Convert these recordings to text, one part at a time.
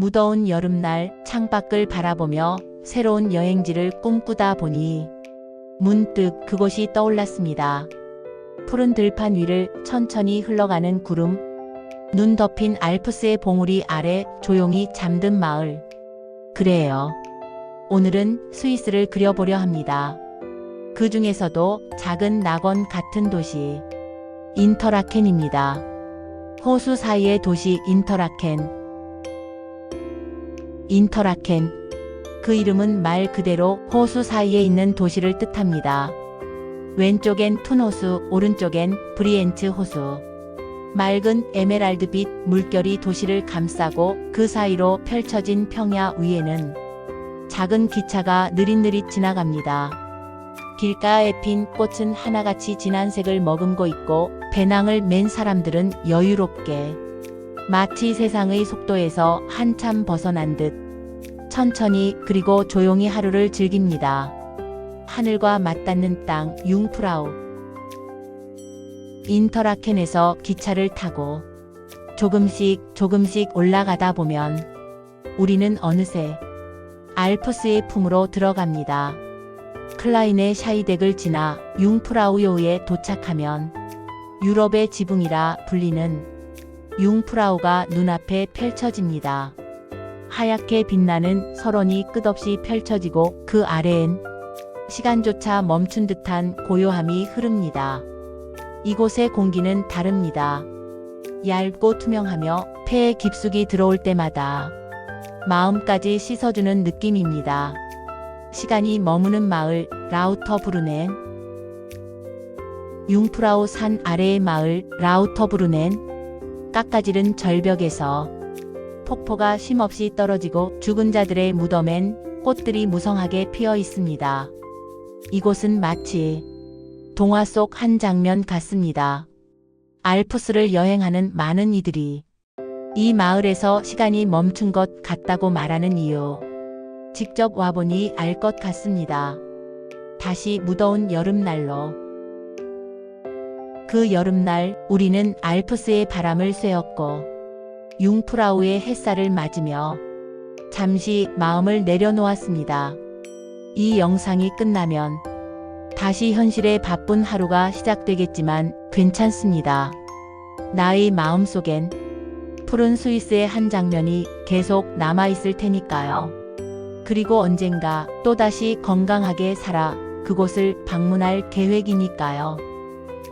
무더운 여름날 창밖을 바라보며 새로운 여행지를 꿈꾸다 보니 문득 그곳이 떠올랐습니다. 푸른 들판 위를 천천히 흘러가는 구름, 눈 덮인 알프스의 봉우리 아래 조용히 잠든 마을. 그래요. 오늘은 스위스를 그려보려 합니다. 그 중에서도 작은 낙원 같은 도시, 인터라켄입니다. 호수 사이의 도시 인터라켄. 인터라켄. 그 이름은 말 그대로 호수 사이에 있는 도시를 뜻합니다. 왼쪽엔 툰호수, 오른쪽엔 브리엔츠 호수. 맑은 에메랄드빛 물결이 도시를 감싸고 그 사이로 펼쳐진 평야 위에는 작은 기차가 느릿느릿 지나갑니다. 길가에 핀 꽃은 하나같이 진한 색을 머금고 있고 배낭을 맨 사람들은 여유롭게 마치 세상의 속도에서 한참 벗어난 듯 천천히 그리고 조용히 하루를 즐깁니다. 하늘과 맞닿는 땅 융프라우 인터라켄에서 기차를 타고 조금씩 조금씩 올라가다 보면 우리는 어느새 알프스의 품으로 들어갑니다. 클라인의 샤이덱을 지나 융프라우요에 도착하면 유럽의 지붕이라 불리는 융프라우가 눈앞에 펼쳐집니다. 하얗게 빛나는 설원이 끝없이 펼쳐지고 그 아래엔 시간조차 멈춘 듯한 고요함이 흐릅니다. 이곳의 공기는 다릅니다. 얇고 투명하며 폐에 깊숙이 들어올 때마다 마음까지 씻어주는 느낌입니다. 시간이 머무는 마을 라우터브루넨 융프라우 산 아래의 마을 라우터브루넨 깎아지른 절벽에서 폭포가 쉼없이 떨어지고 죽은 자들의 무덤엔 꽃들이 무성하게 피어 있습니다. 이곳은 마치 동화 속 한 장면 같습니다. 알프스를 여행하는 많은 이들이 이 마을에서 시간이 멈춘 것 같다고 말하는 이유. 직접 와보니 알 것 같습니다. 다시 무더운 여름날로. 그 여름날 우리는 알프스의 바람을 쐬었고 융프라우의 햇살을 맞으며 잠시 마음을 내려놓았습니다. 이 영상이 끝나면 다시 현실의 바쁜 하루가 시작되겠지만 괜찮습니다. 나의 마음속엔 푸른 스위스의 한 장면이 계속 남아있을 테니까요. 그리고 언젠가 또다시 건강하게 살아 그곳을 방문할 계획이니까요.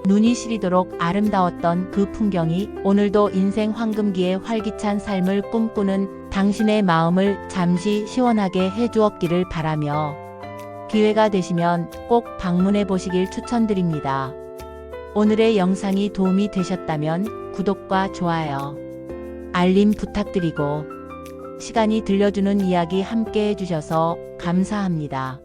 눈이 시리도록 아름다웠던 그 풍경이 오늘도 인생 황금기의 활기찬 삶을 꿈꾸는 당신의 마음을 잠시 시원하게 해주었기를 바라며 기회가 되시면 꼭 방문해 보시길 추천드립니다. 오늘의 영상이 도움이 되셨다면 구독과 좋아요, 알림 부탁드리고 시간이 들려주는 이야기 함께 해주셔서 감사합니다.